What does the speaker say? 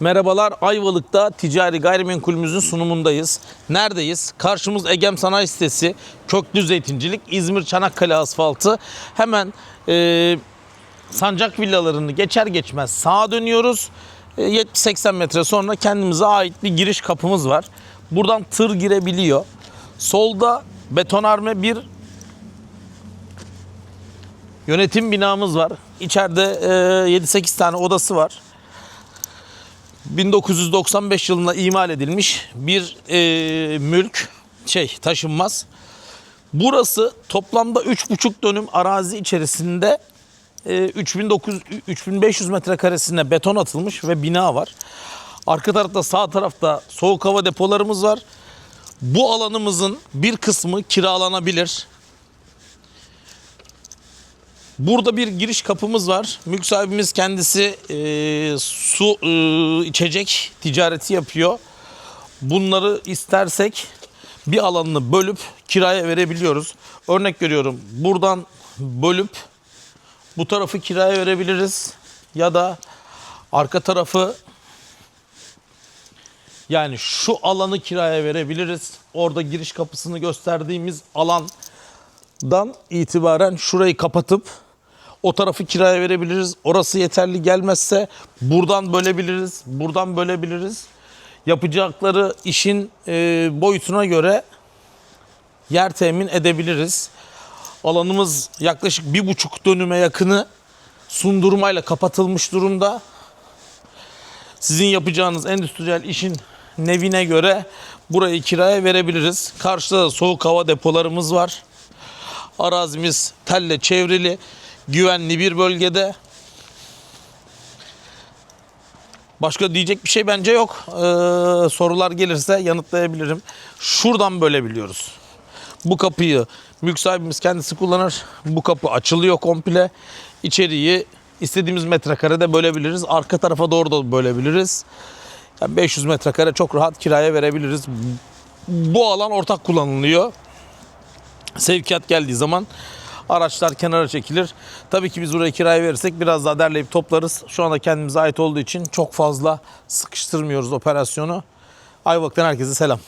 Merhabalar Ayvalık'ta ticari gayrimenkulümüzün sunumundayız. Neredeyiz? Karşımız Egem Sanayi Sitesi, Köklü Zeytincilik, İzmir Çanakkale asfaltı. Hemen e, sancak villalarını geçer geçmez sağa dönüyoruz. E, 70-80 metre sonra kendimize ait bir giriş kapımız var. Buradan tır girebiliyor. Solda betonarme bir yönetim binamız var. İçeride e, 7-8 tane odası var. 1995 yılında imal edilmiş bir e, mülk şey taşınmaz. Burası toplamda 3,5 dönüm arazi içerisinde e, 3900 3500 metrekaresine beton atılmış ve bina var. Arka tarafta sağ tarafta soğuk hava depolarımız var. Bu alanımızın bir kısmı kiralanabilir. Burada bir giriş kapımız var. Mülk sahibimiz kendisi e, su e, içecek ticareti yapıyor. Bunları istersek bir alanını bölüp kiraya verebiliyoruz. Örnek veriyorum. Buradan bölüp bu tarafı kiraya verebiliriz ya da arka tarafı yani şu alanı kiraya verebiliriz. Orada giriş kapısını gösterdiğimiz alandan itibaren şurayı kapatıp o tarafı kiraya verebiliriz. Orası yeterli gelmezse buradan bölebiliriz. Buradan bölebiliriz. Yapacakları işin e, boyutuna göre yer temin edebiliriz. Alanımız yaklaşık bir buçuk dönüme yakını sundurmayla kapatılmış durumda. Sizin yapacağınız endüstriyel işin nevine göre burayı kiraya verebiliriz. Karşıda da soğuk hava depolarımız var. Arazimiz telle çevrili, güvenli bir bölgede. Başka diyecek bir şey bence yok. Ee, sorular gelirse yanıtlayabilirim. Şuradan bölebiliyoruz. Bu kapıyı mülk sahibimiz kendisi kullanır. Bu kapı açılıyor komple. İçeriği istediğimiz metrekarede bölebiliriz. Arka tarafa doğru da bölebiliriz. Yani 500 metrekare çok rahat kiraya verebiliriz. Bu alan ortak kullanılıyor. Sevkiyat geldiği zaman araçlar kenara çekilir. Tabii ki biz buraya kiraya verirsek biraz daha derleyip toplarız. Şu anda kendimize ait olduğu için çok fazla sıkıştırmıyoruz operasyonu. Ayvalık'tan herkese selam.